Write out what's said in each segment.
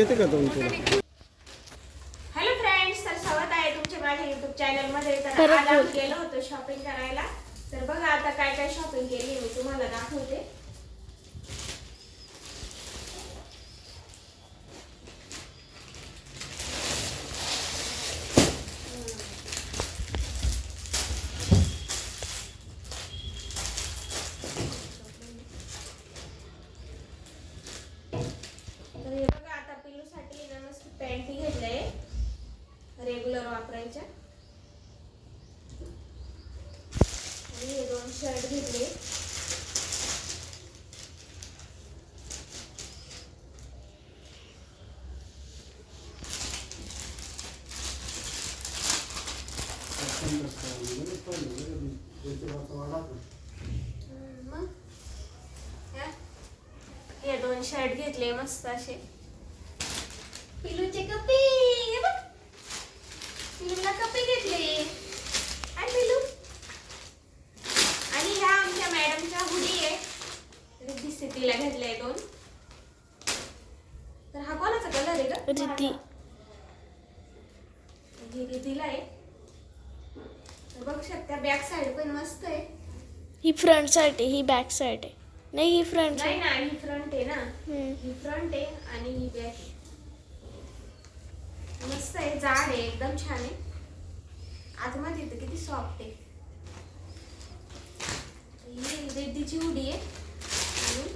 घेते का दोन किलो हॅलो फ्रेंड्स तर स्वागत आहे तुमच्या माझ्या युट्यूब चॅनलमध्ये तर आज आम्ही. गेलो होतो शॉपिंग करायला. तर बघा आता काय काय शॉपिंग केली मी तुम्हाला दाखवते तर हे बघा आता पिलूसाठी ना मस्त पॅन्टी घेतलंय रेग्युलर वापरायच्या आणि हे दोन शर्ट घेतले. मग? हे? दोन शर्ट घेतले मस्त असे. पिलूचे कपे हे बघ पिलूला कपे घेतले आणि पिलू आणि ह्या आमच्या मॅडमच्या हुडी आहे सिटीला घेतलाय दोन. तर हा कोणाचा कलर आहे का रिद्धी. ही आहे. तर बघ शकता बॅक साइड पण मस्त आहे. ही फ्रंट साईड आहे ही बॅक साईड आहे. नाही ही फ्रंट नाही ना ही फ्रंट आहे ना. ही फ्रंट आहे आणि ही बॅक आहे मस्त आहे जाड आहे एकदम छान आहे. आतमध्ये तर किती सॉफ्ट आहे. ही रेड्डीची उडी आहे आणि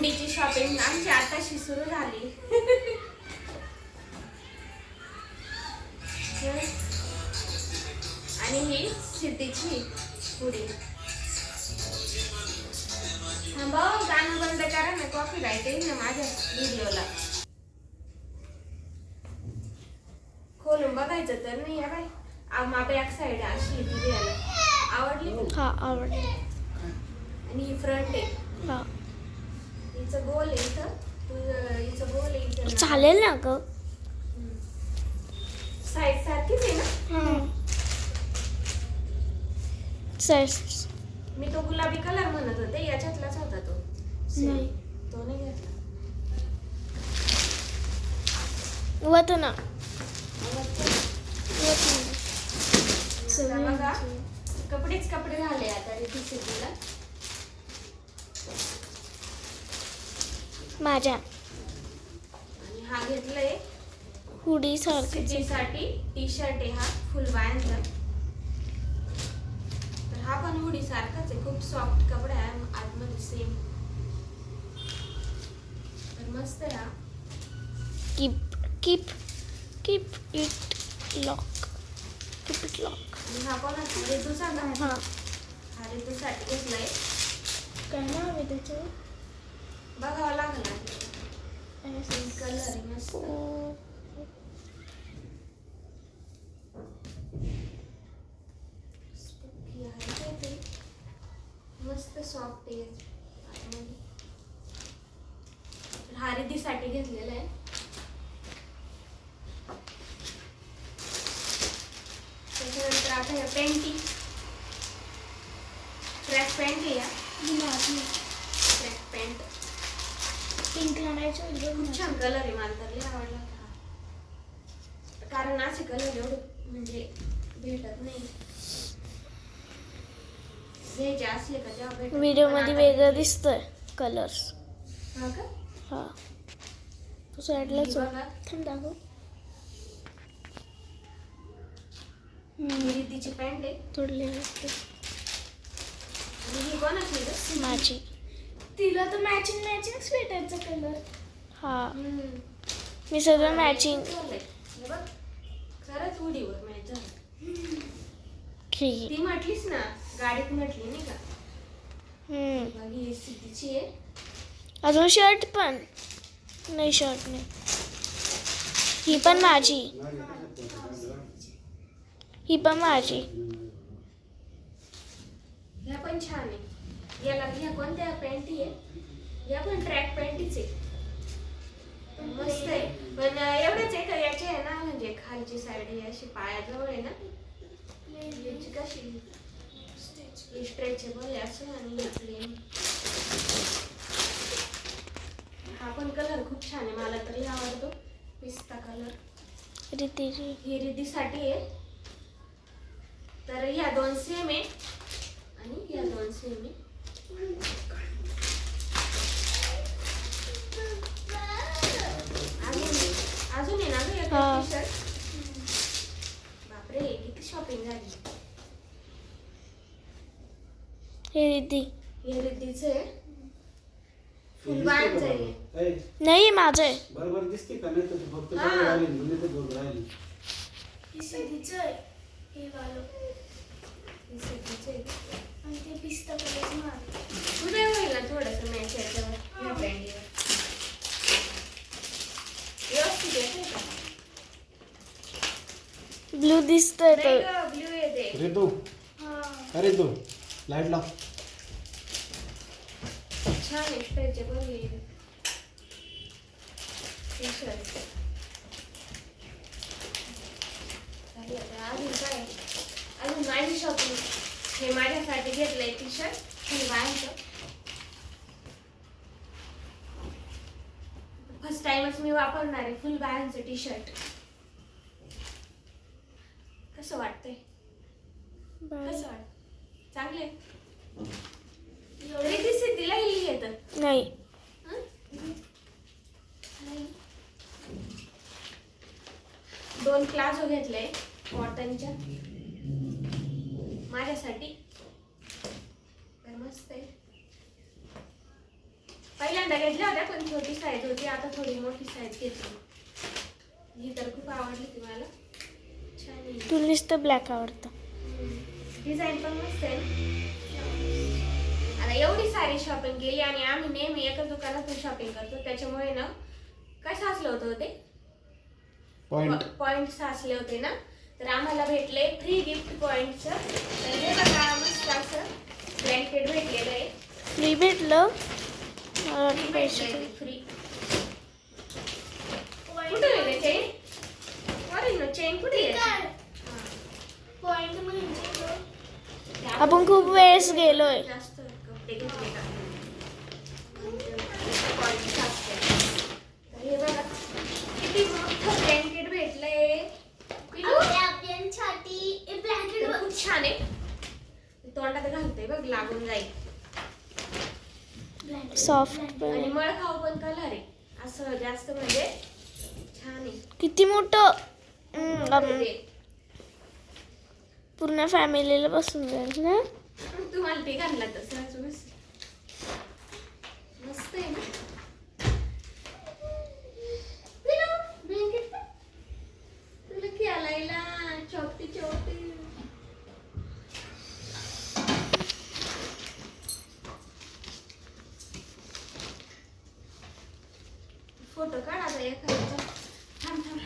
थंडीची शॉपिंग आमची आताशी सुरू झाली. आणि ही सिद्धीची पुडी थांबा गाणं बंद करा ना कॉपी राईट ना माझ्या व्हिडिओला खोलून बघायचं तर नाही आहे बाई. आम्हा बॅक साईड अशी आवडली? हा आवडली. आणि ही फ्रंट आहे. हा. हिचं गोल आहे इथं तुझं हिचं गोल आहे इथं चालेल ना ग. साईड सारखीच आहे ना? मी तो गुलाबी कलर म्हणत होते याच्यातलाच होता तो. नाही. तो नाही घेतला ना बघा. कपडेच कपडे झाले आता रिती सिद्धीला माझ्या. आणि हा घेतलाय हुडी सारखी सिद्धीसाठी टी शर्ट आहे हा फुल बायांचा तर हा पण हुडी सारखाच आहे खूप सॉफ्ट कपडा आहे आतमध्ये सेम तर मस्त आहे हा. Keep keep keep it lock keep it lock आणि हा कोणाचा? रेतूचा हा हा रेतूसाठी घेतलाय काय नाव आहे त्याच्यावर बघावं लागला कलर आहे मस्त स्पूकी आहे. काय ते मस्त सॉफ्ट आहे रिद्धीसाठी घेतलेला आहे. त्याच्यानंतर आता ह्या पेंटी ट्रॅक पॅन्ट आहे. या ट्रॅक पॅन्ट पिंक आणायचं खूप छान कलर आहे मला तर लय आवडला. कारण असे कलर एवढे म्हणजे भेटत नाही. असले का तेव्हा भेटत व्हिडिओमध्ये वेगळं दिसतंय कलर्स हा का? हा. तू साईडलाच बघा. थांब दाखव. रिद्धीची पॅन्ट आहे. ग? माझी. तिला तर मॅचिंग मॅचिंग स्वेटरचा कलर हा. मी सगळं मॅचिंग खरंच उडीवर मॅच झालं. ती म्हटलीस ना गाडीत म्हटली नाही का? हम्म. बघ, ही सिद्धीची आहे. अजून शर्ट पण? नाही शर्ट नाही. ही पण माझी. ही पण माझी. ह्या पण छान आहे. याला ह्या कोणत्या पॅन्टी आहे? या पण ट्रॅक पॅन्टीच आहे. मस्त आहे. पण एवढंच आहे का? याची आहे ना म्हणजे खालची साईड ही अशी पायाजवळ आहे ना? याची कशी? स्ट्रेचेबल असं आणि प्लेन हा पण कलर खूप छान आहे. मला तरी आवडतो. पिस्ता कलर रितीची ही रिद्धीसाठी आहे. तर ह्या दोन सेम आहे. आणि ह्या दोन सेम आहे. अजून अजून आहे ना ग एक हा. बापरे किती शॉपिंग झाली. हे हे रिद्धीचं आहे. ऐ, नाही माझं आहे. बरोबर दिसते का? नाही तर तू फक्त हा. बघून राहिली म्हणजे तर बघून राहिली. हे सिद्धीचं आहे. हे वालं. आणि ते पिस्ता कलरचं मार तुझं होईल ना थोडस मॅच याच्यावर या ब्रँडीवर व्यवस्थित येते का ब्लू दिसतंय ग ब्ल्यू येते रे तू हा अरे तू लाइट लाव. छान आहे टी शर्ट अजून काय अजून माझी शॉपिंग हे माझ्यासाठी घेतलंय टी शर्ट हे बाहेरचं. फर्स्ट टाइमच मी वापरणार आहे फुल बायांचं टी शर्ट कसं वाटतंय? कसं वाटत चांगले एवढे दिसते तिला ही? येतं नाही. दोन प्लाझो घेतले कॉटनच्या माझ्यासाठी. तर मस्त आहे. पहिल्यांदा घेतल्या होत्या पण छोटी साईज होती. आता थोडी मोठी साईज घेतली. ही तर खूप आवडली ती मला. छान आहे. तुला नुसतं ब्लॅक आवडतं. डिझाईन पण मस्त आहे. आता एवढी सारी शॉपिंग केली आणि आम्ही नेहमी एकाच दुकानातून शॉपिंग करतो. त्याच्यामुळे ना काय साचलं होतं हो ते? पॉइंट पॉइंट साचले होते ना? तर आम्हाला भेटले फ्री गिफ्ट पॉइंटचं तर हे बघा मस्त असं ब्लँकेट भेटलेलं आहे. फ्री भेटलं? फ्री कुठे गेले चेन अरे ना चेन कुठे आहे? पॉइंट म्हणजे? ते आपण खूप वेळेस गेलोय. जास्त कपडे घेतले का Point साचते. तर हे बघा किती मोठं ब्लँकेट भेटलंय पिलू साठी ब्लँकेट तर खूप छान आहे तोंडात घालते बघ लागून जाईल सॉफ्ट पण. आणि. मळखाव पण कलर आहे. असं जास्त म्हणजे छान आहे. किती मोठं? हम्म, आपण ते पूर्ण फॅमिलीला बसून जाईल ना? तुम्हाला ते घालला तसं मस्त मस्त आहे ना पिलू, blanket पहा. तुला खेळायला चौकटी चौकटी फोटो काढ आता एखाद्याचा थांब थांब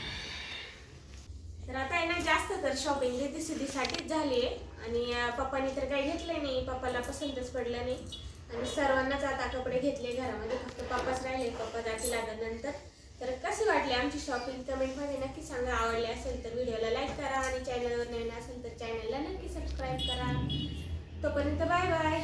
तर आता आहे ना जास्त तर शॉपिंग रिधी सिद्धीसाठीच झाली आहे आणि अं, पप्पानी तर काही घेतलं नाही. पप्पाला पसंतच पडलं नाही. आणि सर्वांनाच आता कपडे घेतले घरामध्ये. फक्त पप्पाच राहिले. पप्पा जातील लागल्यानंतर तर कसे वाटले आमची शॉपिंग कमेंटमध्ये नक्की सांगा. आवडले असेल तर व्हिडिओला लाईक करा. आणि चॅनलवर नवीन असेल तर चॅनलला नक्की सबस्क्राईब करा. तोपर्यंत बाय बाय